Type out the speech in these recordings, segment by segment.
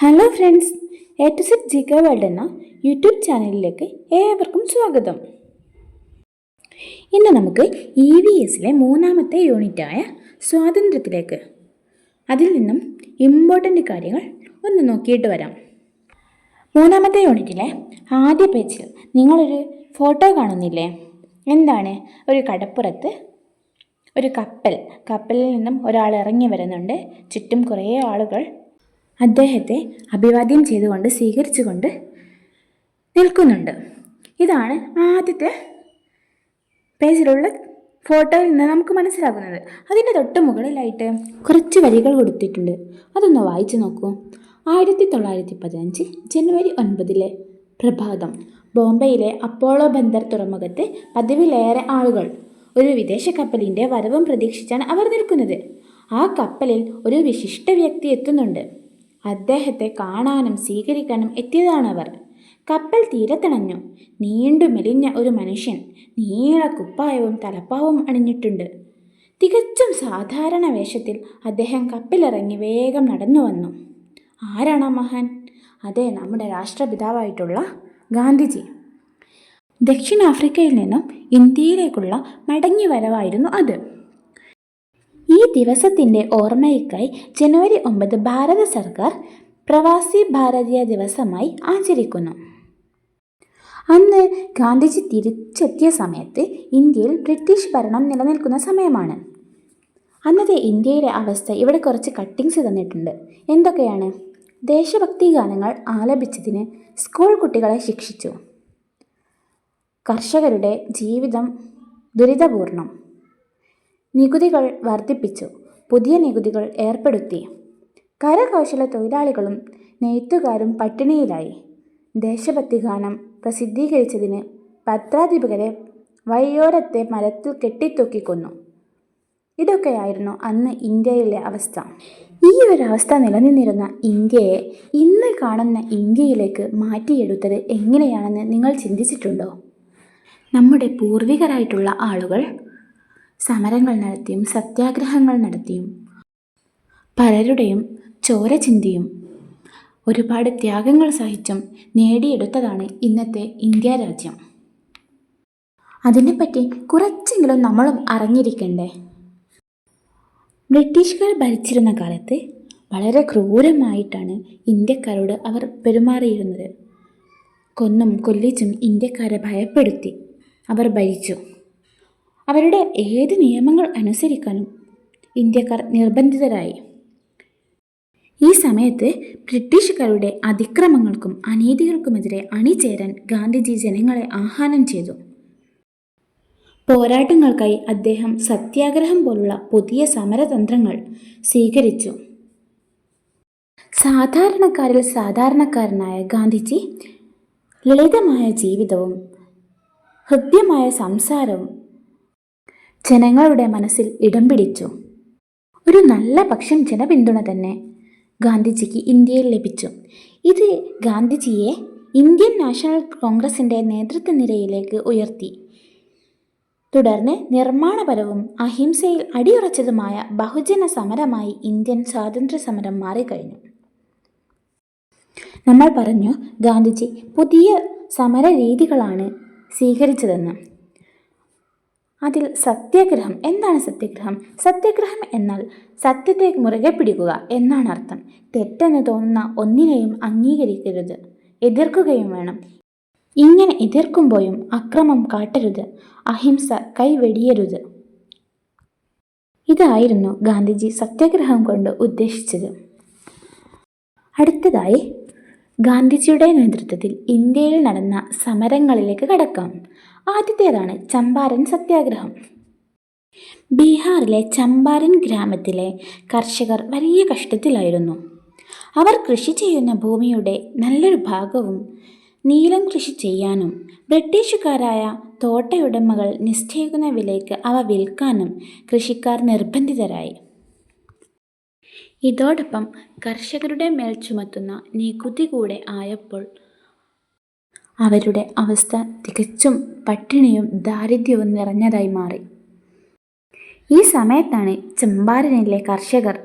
Hello friends A to Z G K world എന്ന YouTube ചാനലിലേക്ക് ഏവർക്കും സ്വാഗതം. ഇന്ന് നമുക്ക് ഇ വി എസിലെ മൂന്നാമത്തെ യൂണിറ്റായ സ്വാതന്ത്ര്യത്തിലേക്ക് അതിൽ നിന്നും ഇമ്പോർട്ടന്റ് കാര്യങ്ങൾ ഒന്ന് നോക്കിയിട്ട് വരാം. മൂന്നാമത്തെ യൂണിറ്റിലെ ആദ്യ പേജിൽ നിങ്ങളൊരു ഫോട്ടോ കാണുന്നില്ലേ? എന്താണ്? ഒരു കടപ്പുറത്ത് ഒരു കപ്പൽ കപ്പലിൽ നിന്നും ഒരാൾ ഇറങ്ങി വരുന്നുണ്ട്. ചുറ്റും കുറേ ആളുകൾ അദ്ദേഹത്തെ അഭിവാദ്യം ചെയ്തുകൊണ്ട് സ്വീകരിച്ചുകൊണ്ട് നിൽക്കുന്നുണ്ട്. ഇതാണ് ആദ്യത്തെ പേജിലുള്ള ഫോട്ടോയിൽ നിന്ന് നമുക്ക് മനസ്സിലാകുന്നത്. അതിന്റെ തൊട്ട് മുകളിലായിട്ട് കുറച്ച് വരികൾ കൊടുത്തിട്ടുണ്ട്. അതൊന്ന് വായിച്ചു നോക്കൂ. ആയിരത്തി തൊള്ളായിരത്തി പതിനഞ്ച് ജനുവരി ഒൻപതിലെ പ്രഭാതം. ബോംബെയിലെ അപ്പോളോ ബന്ദർ തുറമുഖത്ത് പതിവിലേറെ ആളുകൾ ഒരു വിദേശ കപ്പലിന്റെ വരവും പ്രതീക്ഷിച്ചാണ് അവർ നിൽക്കുന്നത്. ആ കപ്പലിൽ ഒരു വിശിഷ്ട വ്യക്തി എത്തുന്നുണ്ട്. അദ്ദേഹത്തെ കാണാനും സ്വീകരിക്കാനും എത്തിയതാണവർ. കപ്പൽ തീരത്തണഞ്ഞു. നീണ്ടു മെലിഞ്ഞ ഒരു മനുഷ്യൻ നീള കുപ്പായവും തലപ്പാവും അണിഞ്ഞിട്ടുണ്ട്. തികച്ചും സാധാരണ വേഷത്തിൽ അദ്ദേഹം കപ്പിലിറങ്ങി വേഗം നടന്നു വന്നു ആരാണ് ആ മഹാൻ? അതെ നമ്മുടെ രാഷ്ട്രപിതാവായിട്ടുള്ള ഗാന്ധിജി. ദക്ഷിണാഫ്രിക്കയിൽ നിന്നും ഇന്ത്യയിലേക്കുള്ള മടങ്ങി വരവായിരുന്നു അത്. ഈ ദിവസത്തിന്റെ ഓർമ്മയ്ക്കായി ജനുവരി ഒമ്പത് ഭാരത സർക്കാർ പ്രവാസി ഭാരതീയ ദിവസമായി ആചരിക്കുന്നു. അന്ന് ഗാന്ധിജി തിരിച്ചെത്തിയ സമയത്ത് ഇന്ത്യയിൽ ബ്രിട്ടീഷ് ഭരണം നിലനിൽക്കുന്ന സമയമാണ്. അന്നത്തെ ഇന്ത്യയിലെ അവസ്ഥ ഇവിടെ കുറച്ച് കട്ടിങ്സ് തന്നിട്ടുണ്ട്. എന്തൊക്കെയാണ്? ദേശഭക്തി ഗാനങ്ങൾ ആലപിച്ചതിന് സ്കൂൾ കുട്ടികളെ ശിക്ഷിച്ചു. കർഷകരുടെ ജീവിതം ദുരിതപൂർണം. നികുതികൾ വർദ്ധിപ്പിച്ചു. പുതിയ നികുതികൾ ഏർപ്പെടുത്തി. കരകൗശല തൊഴിലാളികളും നെയ്ത്തുകാരും പട്ടിണിയിലായി. ദേശഭക്തി ഗാനം പ്രസിദ്ധീകരിച്ചതിന് പത്രാധിപകരെ വഴിയോരത്തെ മരത്തിൽ കെട്ടിത്തൂക്കിക്കൊന്നു. ഇതൊക്കെയായിരുന്നു അന്ന് ഇന്ത്യയിലെ അവസ്ഥ. ഈ ഒരു അവസ്ഥ നിലനിന്നിരുന്ന ഇന്ത്യയെ ഇന്ന് കാണുന്ന ഇന്ത്യയിലേക്ക് മാറ്റിയെടുത്തത് എങ്ങനെയാണെന്ന് നിങ്ങൾ ചിന്തിച്ചിട്ടുണ്ടോ? നമ്മുടെ പൂർവികരായിട്ടുള്ള ആളുകൾ സമരങ്ങൾ നടത്തിയും സത്യാഗ്രഹങ്ങൾ നടത്തിയും. പലരുടെയും ചോര ചിന്തിയും. ഒരുപാട് ത്യാഗങ്ങൾ സഹിച്ചും നേടിയെടുത്തതാണ് ഇന്നത്തെ ഇന്ത്യ രാജ്യം. അതിനെപ്പറ്റി കുറച്ചെങ്കിലും നമ്മളും അറിഞ്ഞിരിക്കണ്ടേ? ബ്രിട്ടീഷുകാർ ഭരിച്ചിരുന്ന കാലത്ത് വളരെ ക്രൂരമായിട്ടാണ് ഇന്ത്യക്കാരോട് അവർ പെരുമാറിയിരുന്നത്. കൊന്നും കൊല്ലിച്ചും ഇന്ത്യക്കാരെ ഭയപ്പെടുത്തി അവർ ഭരിച്ചു. അവരുടെ ഏത് നിയമങ്ങൾ അനുസരിക്കാനും ഇന്ത്യക്കാർ നിർബന്ധിതരായി. ഈ സമയത്ത് ബ്രിട്ടീഷുകാരുടെ അതിക്രമങ്ങൾക്കും അനീതികൾക്കുമെതിരെ അണിചേരാൻ ഗാന്ധിജി ജനങ്ങളെ ആഹ്വാനം ചെയ്തു. പോരാട്ടങ്ങൾക്കായി അദ്ദേഹം സത്യാഗ്രഹം പോലുള്ള പുതിയ സമരതന്ത്രങ്ങൾ സ്വീകരിച്ചു. സാധാരണക്കാരിൽ സാധാരണക്കാരനായ ഗാന്ധിജി ലളിതമായ ജീവിതവും ഹൃദ്യമായ സംസാരവും ജനങ്ങളുടെ മനസ്സിൽ ഇടം പിടിച്ചു. ഒരു നല്ല പക്ഷം ജനപിന്തുണ തന്നെ ഗാന്ധിജിക്ക് ഇന്ത്യയിൽ ലഭിച്ചു. ഇത് ഗാന്ധിജിയെ ഇന്ത്യൻ നാഷണൽ കോൺഗ്രസിന്റെ നേതൃത്വ നിരയിലേക്ക് ഉയർത്തി. തുടർന്ന് നിർമ്മാണപരവും അഹിംസയിൽ അടിയുറച്ചതുമായ ബഹുജന സമരമായി ഇന്ത്യൻ സ്വാതന്ത്ര്യ സമരം മാറിക്കഴിഞ്ഞു. നമ്മൾ പറഞ്ഞു ഗാന്ധിജി പുതിയ സമര രീതികളാണ് സ്വീകരിച്ചതെന്ന്. അതിൽ സത്യാഗ്രഹം എന്താണ് സത്യഗ്രഹം? സത്യഗ്രഹം എന്നാൽ സത്യത്തെ മുറുകെ പിടിക്കുക എന്നാണ് അർത്ഥം. തെറ്റെന്ന് തോന്നുന്ന ഒന്നിനെയും അംഗീകരിക്കരുത്. എതിർക്കുകയും വേണം. ഇങ്ങനെ എതിർക്കുമ്പോഴും അക്രമം കാട്ടരുത്. അഹിംസ കൈവെടിയരുത്. ഇതായിരുന്നു ഗാന്ധിജി സത്യഗ്രഹം കൊണ്ട് ഉദ്ദേശിച്ചത്. അടുത്തതായി ഗാന്ധിജിയുടെ നേതൃത്വത്തിൽ ഇന്ത്യയിൽ നടന്ന സമരങ്ങളിലേക്ക് കടക്കാം. ആദ്യത്തേതാണ് ചമ്പാരൻ സത്യാഗ്രഹം. ബീഹാറിലെ ചമ്പാരൻ ഗ്രാമത്തിലെ കർഷകർ വലിയ കഷ്ടത്തിലായിരുന്നു. അവർ കൃഷി ചെയ്യുന്ന ഭൂമിയുടെ നല്ലൊരു ഭാഗവും നീലം കൃഷി ചെയ്യാനും ബ്രിട്ടീഷുകാരായ തോട്ടയുടമകൾ നിശ്ചയിക്കുന്ന വിലയ്ക്ക് അവ വിൽക്കാനും കൃഷിക്കാർ നിർബന്ധിതരായി. ഇതോടൊപ്പം കർഷകരുടെ മേൽ ചുമത്തുന്ന നികുതി കൂടെ ആയപ്പോൾ അവരുടെ അവസ്ഥ തികച്ചും പട്ടിണിയും ദാരിദ്ര്യവും നിറഞ്ഞതായി മാറി. ഈ സമയത്താണ് ചമ്പാരനിലെ കർഷകർ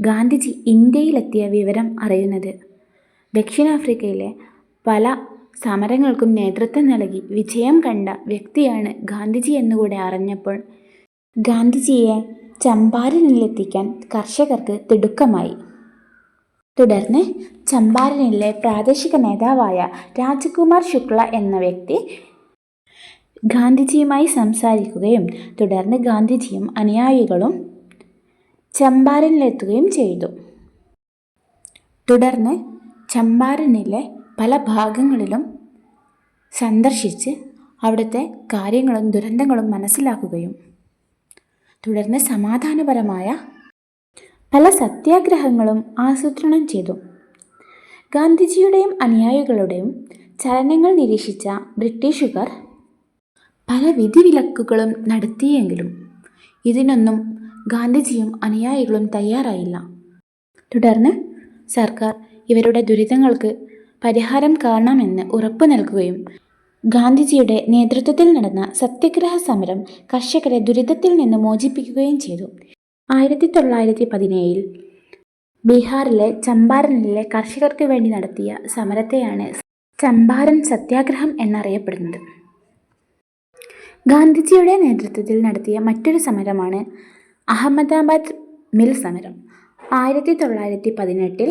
ഗാന്ധിജി ഇന്ത്യയിലെത്തിയ വിവരം അറിയുന്നത്. ദക്ഷിണാഫ്രിക്കയിലെ പല സമരങ്ങൾക്കും നേതൃത്വം നൽകി വിജയം കണ്ട വ്യക്തിയാണ് ഗാന്ധിജി എന്നുകൂടെ അറിഞ്ഞപ്പോൾ ഗാന്ധിജിയെ ചമ്പാരനിലെത്തിക്കാൻ കർഷകർക്ക് തിടുക്കമായി. തുടർന്ന് ചമ്പാരനിലെ പ്രാദേശിക നേതാവായ രാജകുമാർ ശുക്ല എന്ന വ്യക്തി ഗാന്ധിജിയുമായി സംസാരിക്കുകയും തുടർന്ന് ഗാന്ധിജിയും അനുയായികളും ചമ്പാരനിലെത്തുകയും ചെയ്തു. തുടർന്ന് ചമ്പാരനിലെ പല ഭാഗങ്ങളിലും സന്ദർശിച്ച് അവിടുത്തെ കാര്യങ്ങളും ദുരന്തങ്ങളും മനസ്സിലാക്കുകയും തുടർന്ന് സമാധാനപരമായ പല സത്യാഗ്രഹങ്ങളും ആസൂത്രണം ചെയ്തു. ഗാന്ധിജിയുടെയും അനുയായികളുടെയും ചലനങ്ങൾ നിരീക്ഷിച്ച ബ്രിട്ടീഷുകാർ പല വിധിവിലക്കുകളും നടത്തിയെങ്കിലും ഇതിനൊന്നും ഗാന്ധിജിയും അനുയായികളും തയ്യാറായില്ല. തുടർന്ന് സർക്കാർ ഇവരുടെ ദുരിതങ്ങൾക്ക് പരിഹാരം കാണാമെന്ന് ഉറപ്പു നൽകുകയും ഗാന്ധിജിയുടെ നേതൃത്വത്തിൽ നടന്ന സത്യഗ്രഹ സമരം കർഷകരെ ദുരിതത്തിൽ നിന്ന് മോചിപ്പിക്കുകയും ചെയ്തു. ആയിരത്തി തൊള്ളായിരത്തി പതിനേഴിൽ ബീഹാറിലെ ചമ്പാരനിലെ കർഷകർക്ക് വേണ്ടി നടത്തിയ സമരത്തെയാണ് ചമ്പാരൻ സത്യാഗ്രഹം എന്നറിയപ്പെടുന്നത്. ഗാന്ധിജിയുടെ നേതൃത്വത്തിൽ നടത്തിയ മറ്റൊരു സമരമാണ് അഹമ്മദാബാദ് മിൽ സമരം. ആയിരത്തി തൊള്ളായിരത്തി പതിനെട്ടിൽ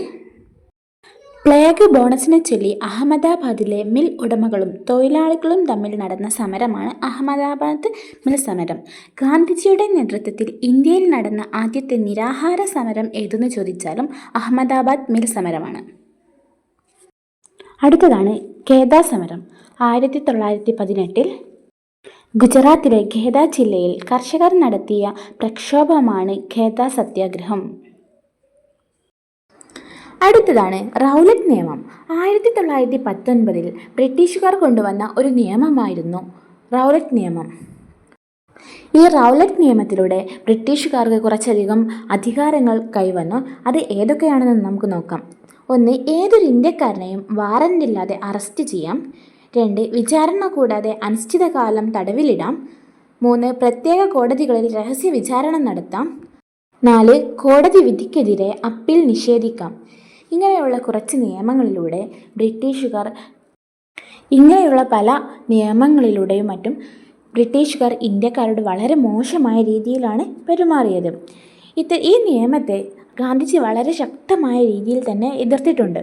പ്ലേഗ് ബോണസിനെ ചൊല്ലി അഹമ്മദാബാദിലെ മിൽ ഉടമകളും തൊഴിലാളികളും തമ്മിൽ നടന്ന സമരമാണ് അഹമ്മദാബാദ് മിൽ സമരം. ഗാന്ധിജിയുടെ നേതൃത്വത്തിൽ ഇന്ത്യയിൽ നടന്ന ആദ്യത്തെ നിരാഹാര സമരം ഏതെന്ന് ചോദിച്ചാലും അഹമ്മദാബാദ് മിൽ സമരമാണ്. അടുത്തതാണ് ഖേദ സമരം. ആയിരത്തി തൊള്ളായിരത്തി പതിനെട്ടിൽ ഗുജറാത്തിലെ ഖേദ ജില്ലയിൽ കർഷകർ നടത്തിയ പ്രക്ഷോഭമാണ് ഖേദ സത്യാഗ്രഹം. അടുത്തതാണ് റൗലറ്റ് നിയമം. ആയിരത്തി തൊള്ളായിരത്തി പത്തൊൻപതിൽ ബ്രിട്ടീഷുകാർ കൊണ്ടുവന്ന ഒരു നിയമമായിരുന്നു റൗലറ്റ് നിയമം. ഈ റൗലറ്റ് നിയമത്തിലൂടെ ബ്രിട്ടീഷുകാർക്ക് കുറച്ചധികം അധികാരങ്ങൾ കൈവന്നു. അത് ഏതൊക്കെയാണെന്ന് നമുക്ക് നോക്കാം. ഒന്ന് ഏതൊരു ഇന്ത്യക്കാരനെയും വാറന്റ് ഇല്ലാതെ അറസ്റ്റ് ചെയ്യാം. രണ്ട് വിചാരണ കൂടാതെ അനിശ്ചിതകാലം തടവിലിടാം. മൂന്ന് പ്രത്യേക കോടതികളിൽ രഹസ്യ വിചാരണ നടത്താം. നാല് കോടതി വിധിക്കെതിരെ അപ്പീൽ നിഷേധിക്കാം. ഇങ്ങനെയുള്ള കുറച്ച് നിയമങ്ങളിലൂടെ ബ്രിട്ടീഷുകാർ ഇങ്ങനെയുള്ള പല നിയമങ്ങളിലൂടെയും മറ്റും ബ്രിട്ടീഷുകാർ ഇന്ത്യക്കാരോട് വളരെ മോശമായ രീതിയിലാണ് പെരുമാറിയത്. ഇത് ഈ നിയമത്തെ ഗാന്ധിജി വളരെ ശക്തമായ രീതിയിൽ തന്നെ എതിർത്തിട്ടുണ്ട്.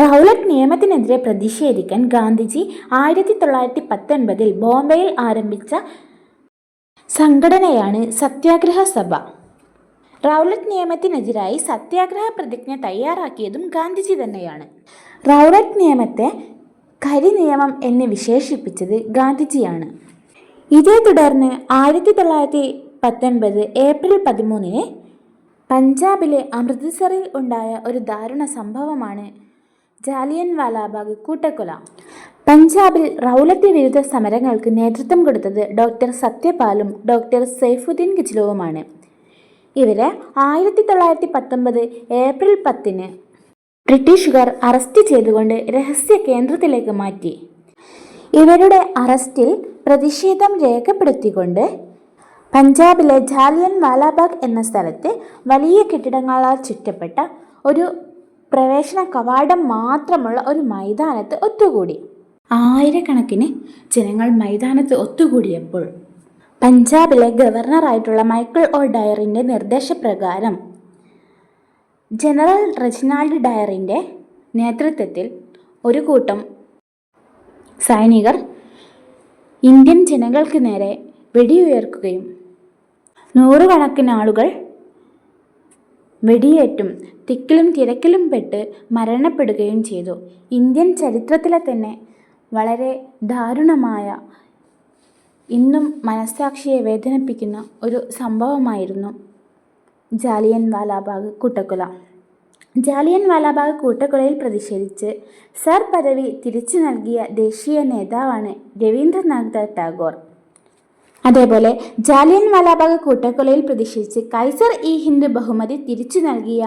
റൗലറ്റ് നിയമത്തിനെതിരെ പ്രതിഷേധിക്കാൻ ഗാന്ധിജി ആയിരത്തി തൊള്ളായിരത്തി പത്തൊൻപതിൽ ബോംബെയിൽ ആരംഭിച്ച സംഘടനയാണ് സത്യാഗ്രഹ സഭ. റൗലറ്റ് നിയമത്തിനെതിരായി സത്യാഗ്രഹ പ്രതിജ്ഞ തയ്യാറാക്കിയതും ഗാന്ധിജി തന്നെയാണ്. റൗലറ്റ് നിയമത്തെ കരി നിയമം എന്ന് വിശേഷിപ്പിച്ചത് ഗാന്ധിജിയാണ്. ഇതേ തുടർന്ന് ആയിരത്തി തൊള്ളായിരത്തി പത്തൊൻപത് ഏപ്രിൽ പതിമൂന്നിന് പഞ്ചാബിലെ അമൃത്സറിൽ ഉണ്ടായ ഒരു ദാരുണ സംഭവമാണ് ജാലിയൻ വാലാബാഗ് കൂട്ടക്കൊല. പഞ്ചാബിൽ റൗലറ്റ് വിരുദ്ധ സമരങ്ങൾക്ക് നേതൃത്വം കൊടുത്തത് ഡോക്ടർ സത്യപാലും ഡോക്ടർ സൈഫുദ്ദീൻ കിച്ചിലുവുമാണ് ഇവരെ ആയിരത്തി തൊള്ളായിരത്തി പത്തൊമ്പത് ഏപ്രിൽ പത്തിന് ബ്രിട്ടീഷുകാർ അറസ്റ്റ് ചെയ്തുകൊണ്ട് രഹസ്യ കേന്ദ്രത്തിലേക്ക് മാറ്റി. ഇവരുടെ അറസ്റ്റിൽ പ്രതിഷേധം രേഖപ്പെടുത്തിക്കൊണ്ട് പഞ്ചാബിലെ ജാലിയൻ വാലാബാഗ് എന്ന സ്ഥലത്ത് വലിയ കെട്ടിടങ്ങളാൽ ചുറ്റപ്പെട്ട ഒരു പ്രവേശന കവാടം മാത്രമുള്ള ഒരു മൈതാനത്ത് ഒത്തുകൂടി. ആയിരക്കണക്കിന് ജനങ്ങൾ മൈതാനത്ത് ഒത്തുകൂടിയപ്പോൾ പഞ്ചാബിലെ ഗവർണറായിട്ടുള്ള മൈക്കിൾ ഒ ഡയറിന്റെ നിർദ്ദേശപ്രകാരം ജനറൽ റെജിനാൾഡ് ഡയറിന്റെ നേതൃത്വത്തിൽ ഒരു കൂട്ടം സൈനികർ ഇന്ത്യൻ ജനങ്ങൾക്ക് നേരെ വെടിയുയർക്കുകയും നൂറുകണക്കിന് ആളുകൾ വെടിയേറ്റും തിക്കിലും തിരക്കിലും പെട്ട് മരണപ്പെടുകയും ചെയ്തു. ഇന്ത്യൻ ചരിത്രത്തിലെ തന്നെ വളരെ ദാരുണമായ ഇന്നും മനസ്സാക്ഷിയെ വേദനിപ്പിക്കുന്ന ഒരു സംഭവമായിരുന്നു ജാലിയൻ വാലാബാഗ് കൂട്ടക്കൊല. ജാലിയൻ വാലാബാഗ് കൂട്ടക്കൊലയിൽ പ്രതിഷേധിച്ച് സർ പദവി തിരിച്ചു നൽകിയ ദേശീയ നേതാവാണ് രവീന്ദ്രനാഥ് ടാഗോർ. അതേപോലെ ജാലിയൻ വാലാബാഗ് കൂട്ടക്കൊലയിൽ പ്രതിഷേധിച്ച് കൈസർ ഇ ഹിന്ദ് ബഹുമതി തിരിച്ചു നൽകിയ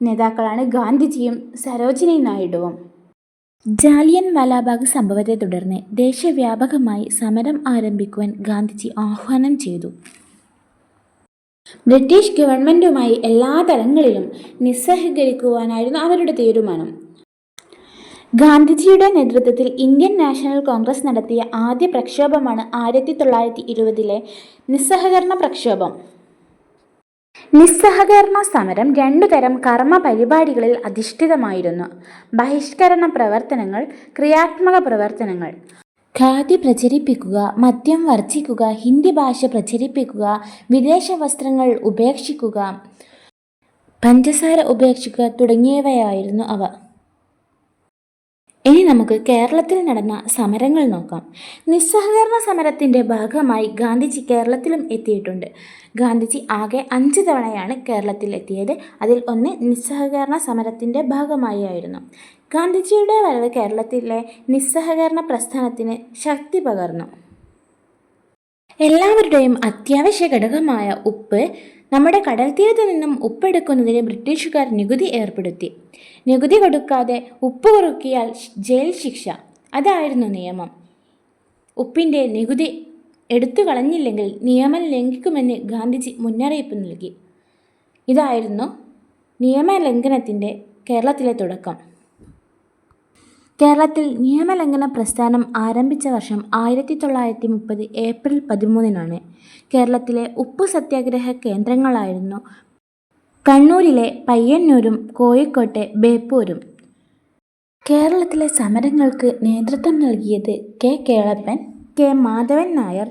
നേതാക്കളാണ് ഗാന്ധിജിയും സരോജിനി നായിഡുവും. ജാലിയൻ വാലാബാഗ് സംഭവത്തെ തുടർന്ന് ദേശവ്യാപകമായി സമരം ആരംഭിക്കുവാൻ ഗാന്ധിജി ആഹ്വാനം ചെയ്തു. ബ്രിട്ടീഷ് ഗവൺമെന്റുമായി എല്ലാ തലങ്ങളിലും നിസ്സഹകരിക്കുവാനായിരുന്നു അവരുടെ തീരുമാനം. ഗാന്ധിജിയുടെ നേതൃത്വത്തിൽ ഇന്ത്യൻ നാഷണൽ കോൺഗ്രസ് നടത്തിയ ആദ്യ പ്രക്ഷോഭമാണ് ആയിരത്തി തൊള്ളായിരത്തി ഇരുപതിലെ നിസ്സഹകരണ പ്രക്ഷോഭം. നിസ്സഹകരണ സമരം രണ്ടു തരം കർമ്മ പരിപാടികളിൽ അധിഷ്ഠിതമായിരുന്നു. ബഹിഷ്കരണ പ്രവർത്തനങ്ങൾ ക്രിയാത്മക പ്രവർത്തനങ്ങൾ. ഖാദി പ്രചരിപ്പിക്കുക മദ്യം വർജിക്കുക ഹിന്ദി ഭാഷ പ്രചരിപ്പിക്കുക വിദേശ വസ്ത്രങ്ങൾ ഉപേക്ഷിക്കുക പഞ്ചസാര ഉപേക്ഷിക്കുക തുടങ്ങിയവയായിരുന്നു അവ. ഇനി നമുക്ക് കേരളത്തിൽ നടന്ന സമരങ്ങൾ നോക്കാം. നിസ്സഹകരണ സമരത്തിന്റെ ഭാഗമായി ഗാന്ധിജി കേരളത്തിലും എത്തിയിട്ടുണ്ട്. ഗാന്ധിജി ആകെ അഞ്ച് തവണയാണ് കേരളത്തിൽ എത്തിയത്. അതിൽ ഒന്ന് നിസ്സഹകരണ സമരത്തിന്റെ ഭാഗമായി ആയിരുന്നു. ഗാന്ധിജിയുടെ വരവ് കേരളത്തിലെ നിസ്സഹകരണ പ്രസ്ഥാനത്തിന് ശക്തി പകർന്നു. എല്ലാവരുടെയും അത്യാവശ്യ ഘടകമായ ഉപ്പ് നമ്മുടെ കടൽ തീരത്തു നിന്നും ഉപ്പെടുക്കുന്നതിന് ബ്രിട്ടീഷുകാർ നികുതി ഏർപ്പെടുത്തി. നികുതി കൊടുക്കാതെ ഉപ്പ് കുറുക്കിയാൽ ജയിൽ ശിക്ഷ. അതായിരുന്നു നിയമം. ഉപ്പിന്റെ നികുതി എടുത്തു കളഞ്ഞില്ലെങ്കിൽ നിയമം ലംഘിക്കുമെന്ന് ഗാന്ധിജി മുന്നറിയിപ്പ് നൽകി. ഇതായിരുന്നു നിയമലംഘനത്തിന്റെ കേരളത്തിലെ തുടക്കം. കേരളത്തിൽ നിയമലംഘന പ്രസ്ഥാനം ആരംഭിച്ച വർഷം ആയിരത്തി തൊള്ളായിരത്തി മുപ്പത് ഏപ്രിൽ പതിമൂന്നിനാണ്. കേരളത്തിലെ ഉപ്പു സത്യാഗ്രഹ കേന്ദ്രങ്ങളായിരുന്നു കണ്ണൂരിലെ പയ്യന്നൂരും കോഴിക്കോട്ടെ ബേപ്പൂരും. കേരളത്തിലെ സമരങ്ങൾക്ക് നേതൃത്വം നൽകിയത് K Kelappan K Madhavan Nair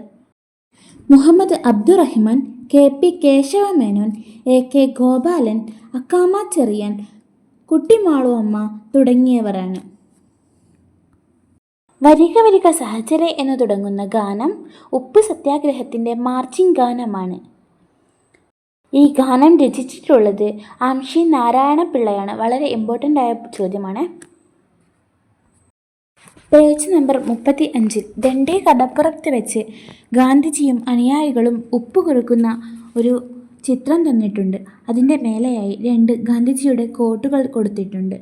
Muhammad Abdurahiman K P Kesavamenon A K Gopalan Akkamma Cheriyan Kuttimalu Amma തുടങ്ങിയവരാണ്. വരിക വരിക സഹചരെ എന്ന് തുടങ്ങുന്ന ഗാനം ഉപ്പ് സത്യാഗ്രഹത്തിന്റെ മാർച്ചിങ് ഗാനമാണ്. ഈ ഗാനം രചിച്ചിട്ടുള്ളത് ആംഷി നാരായണ പിള്ളയാണ്. വളരെ ഇമ്പോർട്ടന്റ് ആയ ചോദ്യമാണ്. പേജ് നമ്പർ മുപ്പത്തി അഞ്ചിൽ ദണ്ഡേ കടപ്പുറത്ത് വെച്ച് ഗാന്ധിജിയും അനുയായികളും ഉപ്പ് കുറുക്കുന്ന ഒരു ചിത്രം തന്നിട്ടുണ്ട്. അതിന്റെ മേലെയായി രണ്ട് ഗാന്ധിജിയുടെ കോട്ടുകൾ കൊടുത്തിട്ടുണ്ട്.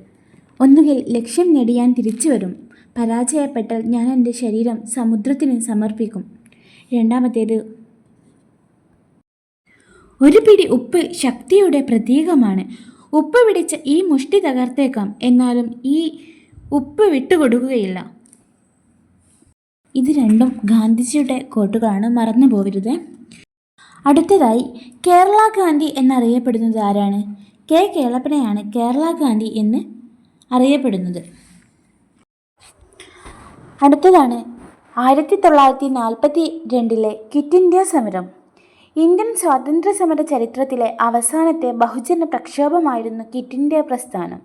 ഒന്നുകിൽ ലക്ഷ്യം നേടിയാൻ തിരിച്ചു വരും. പരാജയപ്പെട്ടാൽ ഞാൻ എന്റെ ശരീരം സമുദ്രത്തിന് സമർപ്പിക്കും. രണ്ടാമത്തേത് ഒരു പിടി ഉപ്പ് ശക്തിയുടെ പ്രതീകമാണ്. ഉപ്പ് പിടിച്ച ഈ മുഷ്ടി തകർത്തേക്കാം എന്നാലും ഈ ഉപ്പ് വിട്ടുകൊടുക്കുകയില്ല. ഇത് രണ്ടും ഗാന്ധിജിയുടെ കോട്ടുകളാണ് മറന്നു പോകരുത് അടുത്തതായി കേരള ഗാന്ധി എന്നറിയപ്പെടുന്നത് ആരാണ്? കെ. കേളപ്പനെയാണ് കേരള ഗാന്ധി എന്ന് അറിയപ്പെടുന്നത്. അടുത്തതാണ് ആയിരത്തി തൊള്ളായിരത്തി നാൽപ്പത്തി രണ്ടിലെ ക്വിറ്റ് ഇന്ത്യ സമരം. ഇന്ത്യൻ സ്വാതന്ത്ര്യ സമര ചരിത്രത്തിലെ അവസാനത്തെ ബഹുജന പ്രക്ഷോഭമായിരുന്നു ക്വിറ്റ് ഇന്ത്യ പ്രസ്ഥാനം.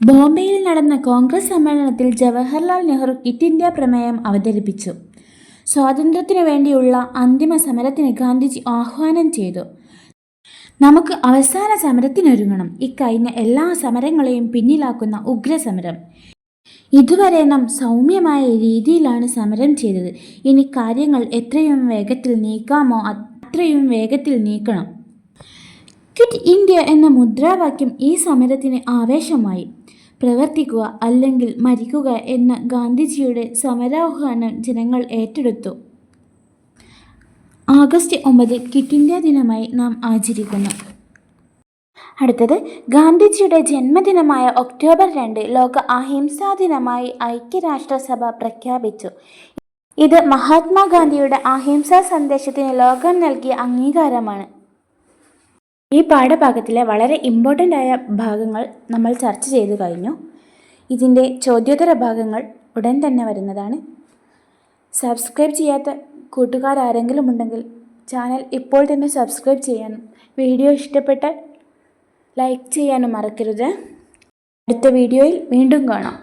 ബോംബെയിൽ നടന്ന കോൺഗ്രസ് സമ്മേളനത്തിൽ ജവഹർലാൽ നെഹ്റു ക്വിറ്റ് ഇന്ത്യ പ്രമേയം അവതരിപ്പിച്ചു. സ്വാതന്ത്ര്യത്തിനു വേണ്ടിയുള്ള അന്തിമ സമരത്തിന് ഗാന്ധിജി ആഹ്വാനം ചെയ്തു. നമുക്ക് അവസാന സമരത്തിനൊരുങ്ങണം. ഇക്കഴിഞ്ഞ എല്ലാ സമരങ്ങളെയും പിന്നിലാക്കുന്ന ഉഗ്രസമരം. ഇതുവരെ നാം സൗമ്യമായ രീതിയിലാണ് സമരം ചെയ്തത്. ഇനി കാര്യങ്ങൾ എത്രയും വേഗത്തിൽ നീക്കാമോ? അത്രയും വേഗത്തിൽ നീക്കണം. ക്വിറ്റ് ഇന്ത്യ എന്ന മുദ്രാവാക്യം ഈ സമരത്തിന് ആവേശമായി. പ്രവർത്തിക്കുക അല്ലെങ്കിൽ മരിക്കുക എന്ന ഗാന്ധിജിയുടെ സമരാഹ്വാനം ജനങ്ങൾ ഏറ്റെടുത്തു. ആഗസ്റ്റ് ഒമ്പത് ക്വിറ്റ് ഇന്ത്യ ദിനമായി നാം ആചരിക്കുന്നു. അടുത്തത് ഗാന്ധിജിയുടെ ജന്മദിനമായ ഒക്ടോബർ രണ്ട് ലോക അഹിംസാ ദിനമായി ഐക്യരാഷ്ട്രസഭ പ്രഖ്യാപിച്ചു. ഇത് മഹാത്മാഗാന്ധിയുടെ അഹിംസാ സന്ദേശത്തിന് ലോകം നൽകിയ അംഗീകാരമാണ്. ഈ പാഠഭാഗത്തിലെ വളരെ ഇമ്പോർട്ടന്റ് ആയ ഭാഗങ്ങൾ നമ്മൾ ചർച്ച ചെയ്തു കഴിഞ്ഞു. ഇതിന്റെ ചോദ്യോത്തര ഭാഗങ്ങൾ ഉടൻ തന്നെ വരുന്നതാണ്. സബ്സ്ക്രൈബ് ചെയ്യാത്ത കൂട്ടുകാരാരെങ്കിലും ഉണ്ടെങ്കിൽ ചാനൽ ഇപ്പോൾ തന്നെ സബ്സ്ക്രൈബ് ചെയ്യാനും വീഡിയോ ഇഷ്ടപ്പെട്ടാൽ ലൈക്ക് ചെയ്യാനും മറക്കരുത്. അടുത്ത വീഡിയോയിൽ വീണ്ടും കാണാം.